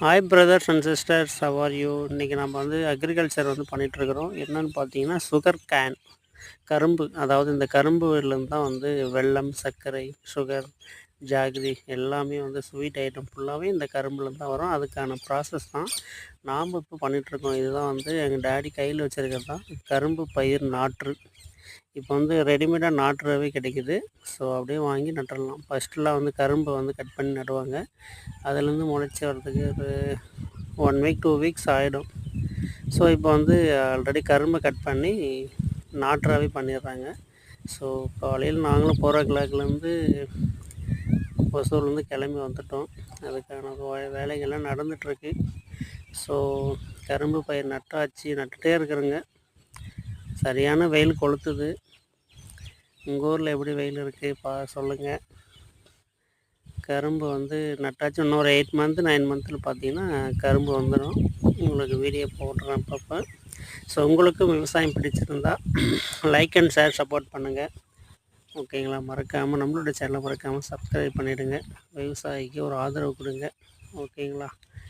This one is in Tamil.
ஹாய் பிரதர்ஸ் அண்ட் சிஸ்டர்ஸ் சவார் யூ இன்றைக்கி நம்ம வந்து அக்ரிகல்ச்சர் வந்து பண்ணிகிட்ருக்குறோம் என்னென்னு பார்த்தீங்கன்னா சுகர் கேன் கரும்பு. அதாவது இந்த கரும்புலேருந்து தான் வந்து வெல்லம் சர்க்கரை சுகர் ஜாகிரி எல்லாமே வந்து ஸ்வீட் ஐட்டம் ஃபுல்லாகவே இந்த கரும்புலேருந்து தான் வரும். அதுக்கான ப்ராசஸ் தான் நாம் இப்போ பண்ணிகிட்ருக்கோம் இதுதான் வந்து எங்கள் டேடி கையில் வச்சுருக்கிறது தான் கரும்பு பயிர் நாற்று. இப்போ வந்து ரெடிமேடாக நாட்டுறவே கிடைக்குது. ஸோ அப்படியே வாங்கி நட்டுடலாம் ஃபஸ்ட்டெலாம் வந்து கரும்பை வந்து கட் பண்ணி நடுவாங்க. அதுலேருந்து முளைச்சி வர்றதுக்கு ஒரு ஒன் வீக் டூ வீக்ஸ் ஆகிடும் ஸோ இப்போ வந்து ஆல்ரெடி கரும்பை கட் பண்ணி நாட்டுறாவே பண்ணிடுறாங்க. ஸோ காலையில் நாங்களும் போகிற கிளாக்லேருந்து ஒசூர்லேருந்து கிளம்பி வந்துட்டோம். அதுக்கான வேலைகள்லாம் நடந்துகிட்ருக்கு ஸோ கரும்பு பயிர் நட்டாச்சு. நட்டுகிட்டே இருக்கிறேங்க. சரியான வெயில் கொளுத்துது. உங்கள் ஊரில் எப்படி வெயில் இருக்குது பா சொல்லுங்கள் கரும்பு வந்து நட்டாச்சும் இன்னொரு எயிட் மந்த்து நைன் மந்த்தில் பார்த்தீங்கன்னா கரும்பு வந்துடும் உங்களுக்கு வீடியோ போடுறேன் அப்பப்போ. ஸோ உங்களுக்கும் விவசாயம் பிடிச்சிருந்தா லைக் அண்ட் ஷேர் சப்போர்ட் பண்ணுங்கள் ஓகேங்களா? மறக்காமல் நம்மளோட சேனலை மறக்காமல் சப்ஸ்கிரைப் பண்ணிவிடுங்க விவசாயிக்கு ஒரு ஆதரவு கொடுங்க. ஓகேங்களா?